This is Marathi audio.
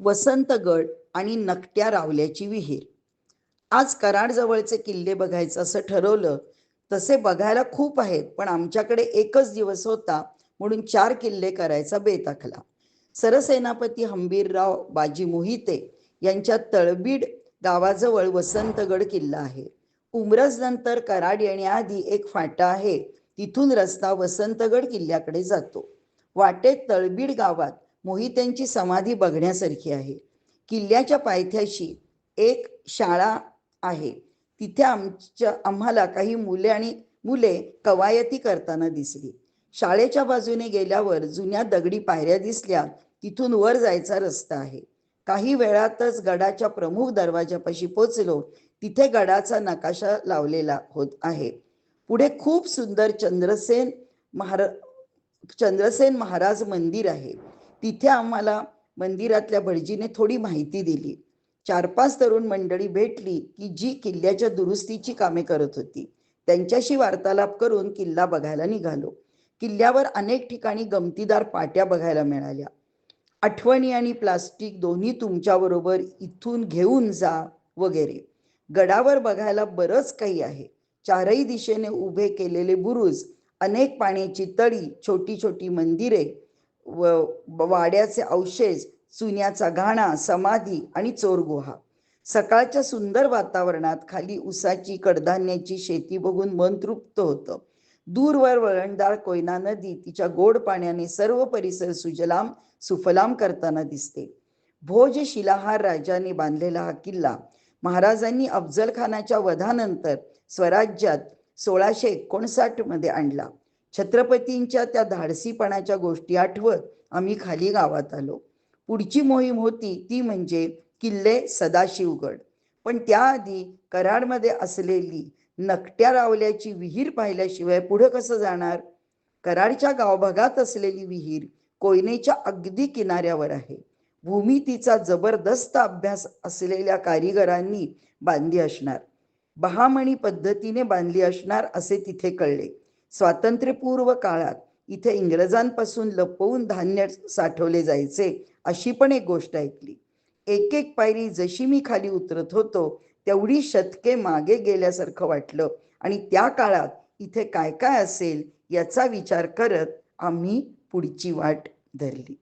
वसंतगड आणि नकट्या रावल्याची विहीर. आज कराडजवळचे किल्ले बघायचं असं ठरवलं तसे बघायला खूप आहेत पण आमच्याकडे एकच दिवस होता म्हणून चार किल्ले करायचा बेत आखला सरसेनापती हंबीरराव बाजी मोहिते यांच्या तळबीड गावाजवळ वसंतगड किल्ला आहे. उमरज नंतर कराड येण्याआधी एक फाटा आहे तिथून रस्ता वसंतगड किल्ल्याकडे जातो. वाटेत तळबीड गावात मोहित्यांची समाधी बघण्यासारखी आहे. किल्ल्याच्या पायथ्याशी एक शाळा आहे. तिथे आमच्या आम्हाला काही मुले आणि मुले कवायती करताना दिसली. शाळेच्या बाजूने गेल्यावर जुन्या दगडी पायऱ्या दिसल्या. तिथून वर जायचा रस्ता आहे. काही वेळातच गडाच्या प्रमुख दरवाजापाशी पोचलो. तिथे गडाचा नकाशा लावलेला होत आहे. पुढे खूप सुंदर चंद्रसेन महारा चंद्रसेन महाराज मंदिर आहे. तिथे आम्हाला मंदिरातल्या भटजीने थोडी माहिती दिली. चार पाच तरुण मंडळी भेटली की जी किल्ल्याच्या दुरुस्तीची कामे करत होती. त्यांच्याशी वार्तालाप करून किल्ला बघायला निघालो. किल्ल्यावर अनेक ठिकाणी गमतीदार पाट्या बघायला मिळाल्या. आठवणी आणि प्लास्टिक दोन्ही तुमच्याबरोबर इथून घेऊन जा वगैरे. गडावर बघायला बरंच काही आहे. चारही दिशेने उभे केलेले बुरुज अनेक पाण्याची तळी छोटी छोटी मंदिरे व वाड्याचे अवशेष चुन्याचा घाणा समाधी आणि चोरगुहा. सकाळच्या सुंदर वातावरणात खाली उसाची कडधान्याची शेती बघून मन तृप्त होतं. दूरवर वळणदार कोयना नदी तिच्या गोड पाण्याने सर्व परिसर सुजलाम सुफलाम करताना दिसते. भोज शिलाहार राजाने बांधलेला हा किल्ला महाराजांनी अफजल खानाच्या वधानंतर स्वराज्यात सोळाशे एकोणसाठमध्ये आणला. छत्रपतींच्या त्या धाडसीपणाच्या गोष्टी आठवत आम्ही खाली गावात आलो. पुढची मोहीम होती ती म्हणजे किल्ले सदाशिवगड. पण त्याआधी कराडमध्ये असलेली नकट्या रावल्याची विहीर पाहिल्याशिवाय पुढं कसं जाणार? कराडच्या गावभागात असलेली विहीर कोयनेच्या अगदी किनाऱ्यावर आहे. भूमितीचा जबरदस्त अभ्यास असलेल्या कारिगरांनी बांधली असणार. बहामणी पद्धतीने बांधली असणार असे तिथे कळले. स्वातंत्र्यपूर्व काळात इथे इंग्रजांपासून लपवून धान्य साठवले जायचे अशी पण एक गोष्ट ऐकली. एक एक पायरी जशी मी खाली उतरत होतो तेवढी शतके मागे गेल्यासारखं वाटलं. आणि त्या काळात इथे काय काय असेल याचा विचार करत आम्ही पुढची वाट धरली.